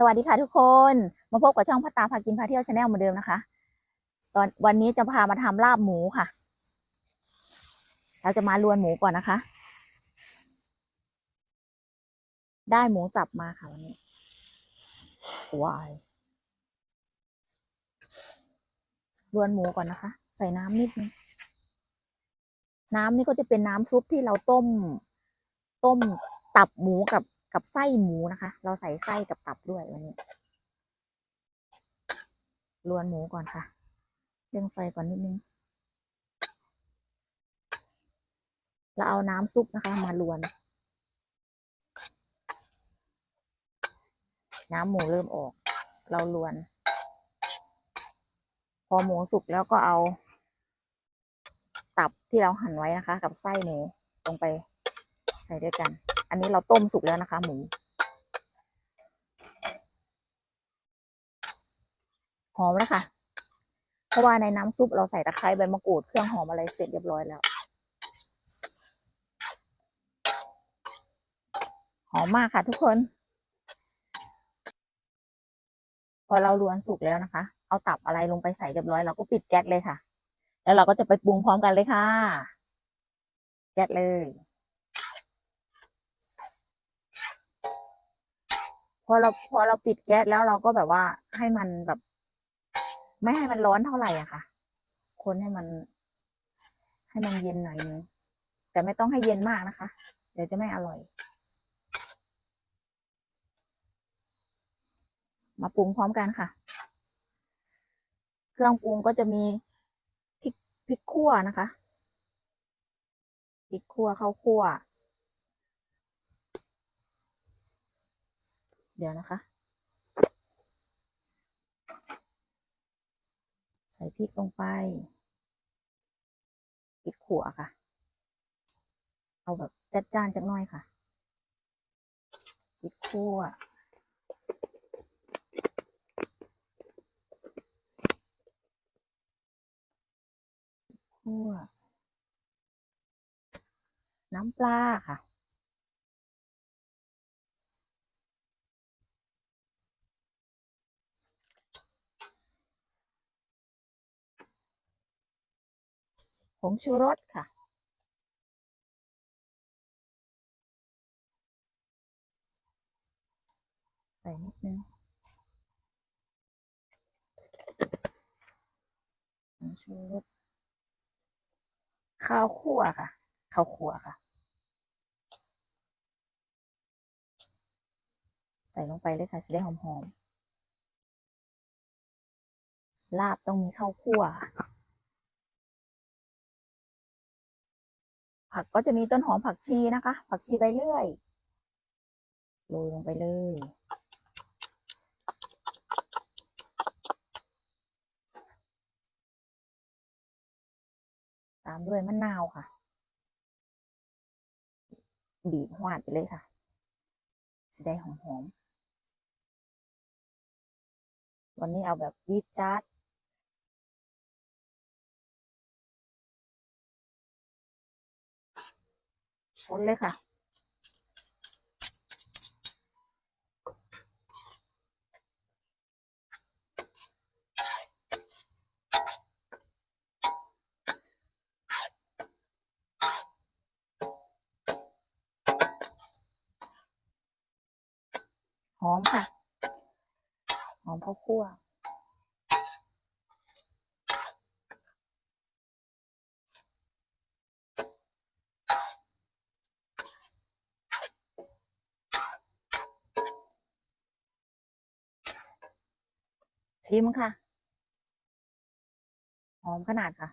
สวัสดีค่ะทุกคน มาพบกับช่องพัตตาพากินพาเที่ยวชาแนลเหมือนเดิมนะคะ ตอนวันนี้จะพามาทำลาบหมูค่ะ เราจะมาลวนหมูก่อนนะคะ ได้หมูสับมาค่ะวันนี้ว้ายลวนหมูก่อนนะคะ ใส่น้ำนิดนึงน้ำนี่ก็จะเป็นน้ำซุปที่เราต้ม ต้มตับหมูกับ กับไส้หมูนะคะ เราใส่ไส้กับตับด้วยวันนี้ลวนหมูก่อนค่ะเร่งไฟก่อนนิดนึงแล้วเอาน้ำซุปนะคะมาลวน น้ำหมูเริ่มออก เราลวน พอหมูสุกแล้วก็เอา ตับที่เราหั่นไว้นะคะ กับไส้หมูลงไปใส่ด้วยกัน อันนี้เราต้มสุกแล้วนะคะ หมู หอมแล้วค่ะ เพราะว่าในน้ำซุปเราใส่ตะไคร้ใบมะกรูดเครื่องหอมอะไรเสร็จเรียบร้อยแล้ว หอมมากค่ะทุกคน พอเราลวนสุกแล้วนะคะ เอาตับอะไรลงไปใส่เรียบร้อยเราก็ปิดแก๊สเลยค่ะ แล้วเราก็จะไปปรุงพร้อมกันเลยค่ะแก๊สเลย พอเราพอเราปิดแก๊สแล้วเราก็แบบว่าให้มันแบบ ไม่ให้มันร้อนเท่าไหร่อะค่ะ คนให้มัน ให้มันเย็นหน่อยนึงแต่ไม่ต้องให้เย็นมากนะคะ เดี๋ยวจะไม่อร่อย มาปรุงพร้อมกันค่ะ เครื่องปรุงก็จะมีพริกพริกขั่วนะคะพริกขั่วข้าวคั่ว เดี๋ยวนะคะ ใส่พริกลงไปพริกขั่วค่ะ เอาแบบจัดจ้านจักหน่อยค่ะพริกขั่วคั่วน้ำปลาค่ะ ผงชูรสค่ะ ใส่นิดนึงผงชูรสข้าวคั่วค่ะ ข้าวคั่วค่ะ ใส่ลงไปเลยค่ะจะได้หอมๆลาบต้องมีข้าวคั่วค่ะ ผักก็จะมีต้นหอมผักชีนะคะ ผักชีใบเลื่อยโรยลงไปเลย ตามด้วยมะนาวค่ะ บีบหวานไปเลยค่ะจะได้หอมๆวันนี้เอาแบบจี๊ดจ๊าด คนเลยค่ะ หอมค่ะ หอมข้าวคั่ว ชิมค่ะ หอมขนาดค่ะ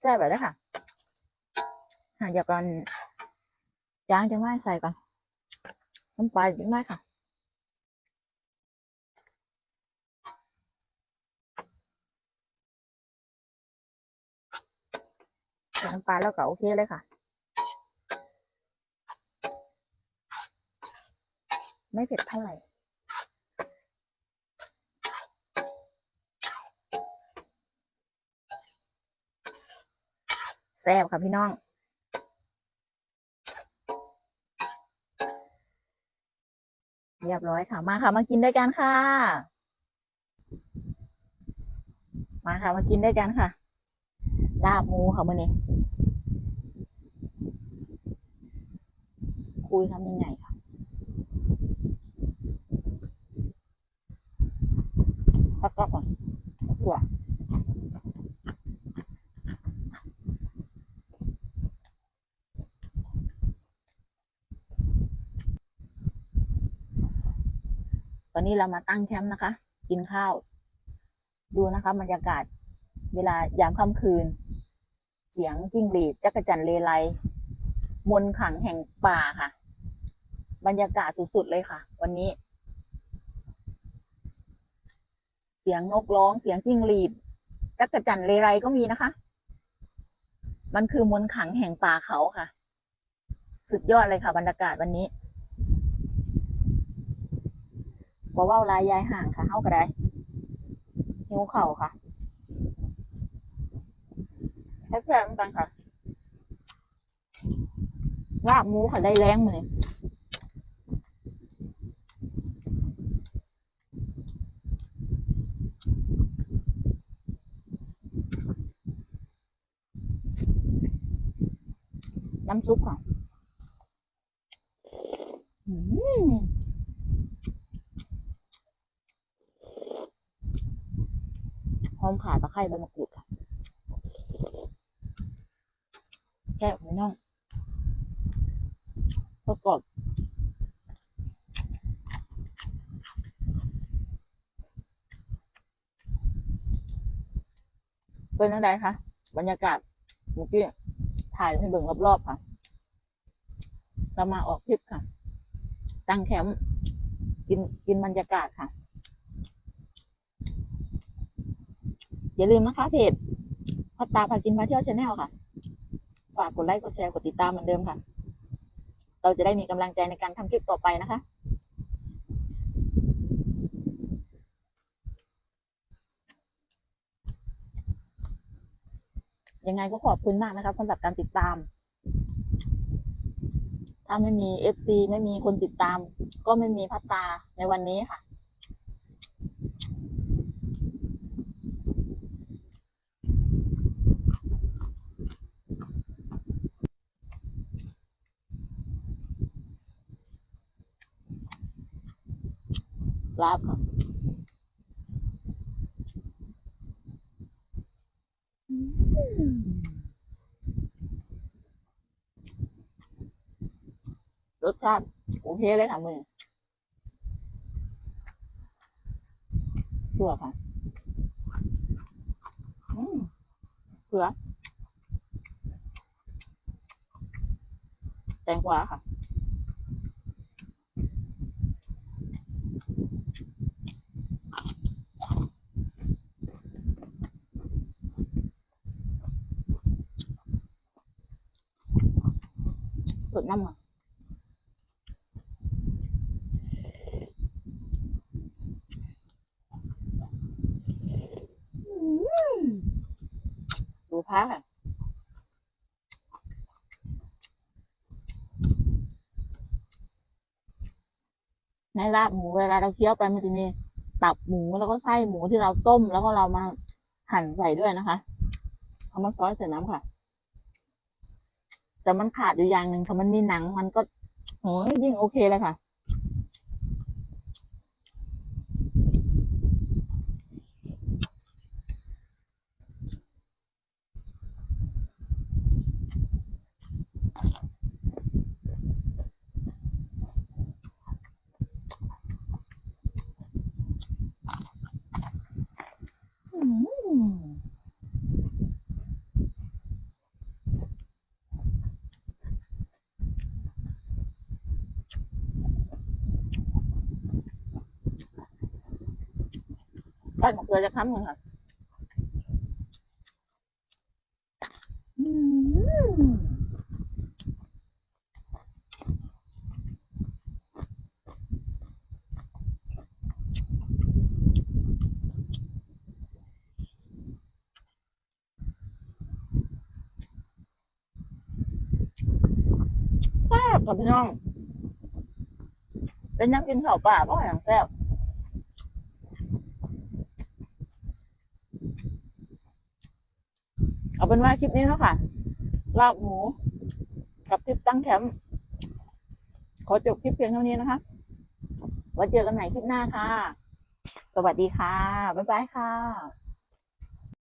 ใช่แบบนี้ค่ะหาเดี๋ยวก่อนย่างจังไม่ใส่ก่อนน้ำปลาจังไม่ค่ะ ใส่น้ำปลาแล้วก็โอเคเลยค่ะ ไม่เผ็ดเท่าไหร่แซ่บค่ะพี่น้องเรียบร้อยค่ะ มาค่ะ มากินด้วยกันค่ะ มาค่ะ มากินด้วยกันค่ะ ลาบหมูค่ะมื่อนี้ คุยทำยังไงคะพักก็ก่อนถั่วตอนนี้เรามาตั้งแคมป์นะคะ กินข้าว ดูนะคะบรรยากาศ เวลายามค่ำคืน เสียงจิ้งหรีดจักรจันเลไลมนขังแห่งป่าค่ะ บรรยากาศสุดๆเลยค่ะ วันนี้ เสียงนกร้องเสียงจิ้งหรีดจักรจันเลไรก็มีนะคะ มันคือมนต์ขลังแห่งป่าเขาค่ะ สุดยอดเลยค่ะ บรรยากาศวันนี้บอกว่าลายยายห่างค่ะเข้าก็ได้หิวเข่าค่ะแค่แค่กันค่ะลาบหมูค่ะได้แรงมือน น้ำซุปค่ะอืมหอมขาตะไคร้ใบมะกรูดค่ะแซ่บไหมน้องประกอบเป็นยังไงคะบรรยากาศเมื่อกี้ ถ่ายให้เบิ่งรอบๆค่ะเรามาออกทริปค่ะ ตั้งแคมป์กินกินบรรยากาศค่ะ อย่าลืมนะคะเพจพัตตาพากินมาเที่ยวชาแนลค่ะ ฝากกดไลค์กดแชร์กดติดตามเหมือนเดิมค่ะ เราจะได้มีกำลังใจในการทำคลิปต่อไปนะคะ ยังไงก็ขอบคุณมากนะครับสำหรับการติดตาม ถ้าไม่มี FC ไม่มีคนติดตาม ก็ไม่มีพัตตาในวันนี้ค่ะ ลาบค่ะรส ชาติโอเคเลยค่ะมือตัวค่ะเผือแตงกวาค่ะสดน้ำอะะในลาบหมูเวลาเราเคี้ยวไปมันจะมีตับหมูแล้วก็ไส้หมูที่เราต้ม แล้วก็เรามาหั่นใส่ด้วยนะคะ เอามาซอยใส่น้ำค่ะ แต่มันขาดอยู่อย่างหนึ่งถ้ามันมีหนังมันก็โหยิ่งโอเคเลยค่ะ ปั้นของเกลือจะค้ำมึงค่ะป้ากับพี่น้อง เป็นนักกินข้าวป่าก็อย่างแซ่บ เอาเป็นว่าคลิปนี้เนาะค่ะ ลาบหมู กับทิปตั้งแคมป์ขอจบคลิปเพียงเท่านี้นะคะไว้เจอกันใหม่คลิปหน้าค่ะ สวัสดีค่ะ บ๊ายบายค่ะ